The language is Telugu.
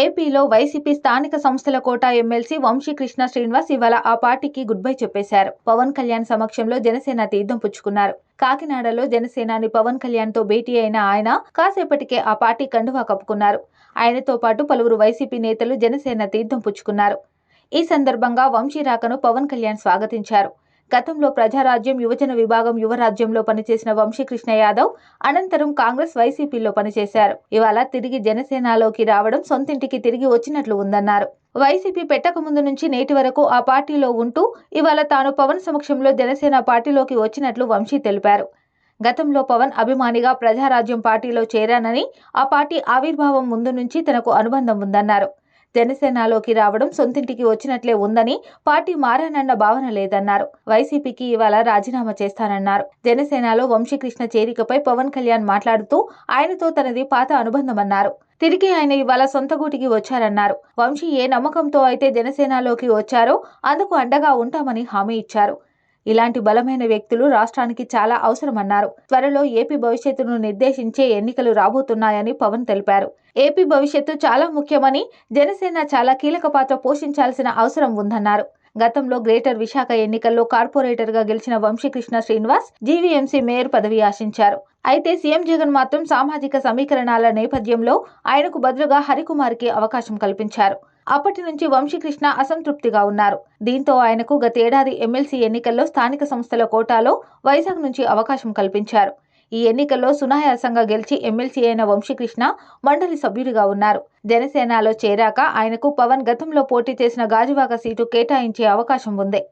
ఏపీలో వైసీపీ స్థానిక సంస్థల కోటా ఎమ్మెల్సీ వంశీకృష్ణ శ్రీనివాస్ ఇవాళ ఆ పార్టీకి గుడ్ బై చెప్పేశారు. పవన్ కళ్యాణ్ సమక్షంలో జనసేన తీర్థం పుచ్చుకున్నారు. కాకినాడలో జనసేనాని పవన్ కళ్యాణ్తో భేటీ అయిన ఆయన కాసేపటికే ఆ పార్టీ కండువా కప్పుకున్నారు. ఆయనతో పాటు పలువురు వైసీపీ నేతలు జనసేన తీర్థం పుచ్చుకున్నారు. ఈ సందర్భంగా వంశీ రాకను పవన్ కళ్యాణ్ స్వాగతించారు. గతంలో ప్రజారాజ్యం యువజన విభాగం యువరాజ్యంలో పనిచేసిన వంశీకృష్ణ యాదవ్ అనంతరం కాంగ్రెస్ వైసీపీలో పనిచేశారు. ఇవాళ తిరిగి జనసేనలోకి రావడం సొంతింటికి తిరిగి వచ్చినట్లు ఉందన్నారు. వైసీపీ పెట్టక ముందు నుంచి నేటి వరకు ఆ పార్టీలో ఉంటూ ఇవాళ తాను పవన్ సమక్షంలో జనసేన పార్టీలోకి వచ్చినట్లు వంశీ తెలిపారు. గతంలో పవన్ అభిమానిగా ప్రజారాజ్యం పార్టీలో చేరానని ఆ పార్టీ ఆవిర్భావం ముందు నుంచి తనకు అనుబంధం ఉందన్నారు. జనసేనలోకి రావడం సొంతింటికి వచ్చినట్లే ఉందని పార్టీ మారానన్న భావన లేదన్నారు. వైసీపీకి ఇవాళ రాజీనామా చేస్తానన్నారు. జనసేనలో వంశీకృష్ణ చేరికపై పవన్ కళ్యాణ్ మాట్లాడుతూ ఆయనతో తనది పాత అనుబంధమన్నారు. తిరిగి ఆయన ఇవాళ సొంత గూటికి వచ్చారన్నారు. వంశీ ఏ నమ్మకంతో అయితే జనసేనలోకి వచ్చారో అందుకు అండగా ఉంటామని హామీ ఇచ్చారు. ఇలాంటి బలమైన వ్యక్తులు రాష్ట్రానికి చాలా అవసరమన్నారు. త్వరలో ఏపీ భవిష్యత్తును నిర్దేశించే ఎన్నికలు రాబోతున్నాయని పవన్ తెలిపారు. ఏపీ భవిష్యత్తు చాలా ముఖ్యమని జనసేన చాలా కీలక పాత్ర పోషించాల్సిన అవసరం ఉందన్నారు. గతంలో గ్రేటర్ విశాఖ ఎన్నికల్లో కార్పొరేటర్గా గెలిచిన వంశీకృష్ణ శ్రీనివాస్ జీవీఎంసీ మేయర్ పదవి ఆశించారు. అయితే సీఎం జగన్ మాత్రం సామాజిక సమీకరణాల నేపథ్యంలో ఆయనకు బదులుగా హరికుమార్కి అవకాశం కల్పించారు. అప్పటి నుంచి వంశీకృష్ణ అసంతృప్తిగా ఉన్నారు. దీంతో ఆయనకు గతేడాది ఎమ్మెల్సీ ఎన్నికల్లో స్థానిక సంస్థల కోటాలో వైజాగ్ నుంచి అవకాశం కల్పించారు. ఈ ఎన్నికల్లో సునాయాసంగా గెలిచి ఎమ్మెల్సీ అయిన వంశీకృష్ణ మండలి సభ్యుడిగా ఉన్నారు. జనసేనలో చేరాక ఆయనకు పవన్ గతంలో పోటీ చేసిన గాజువాక సీటు కేటాయించే అవకాశం ఉంది.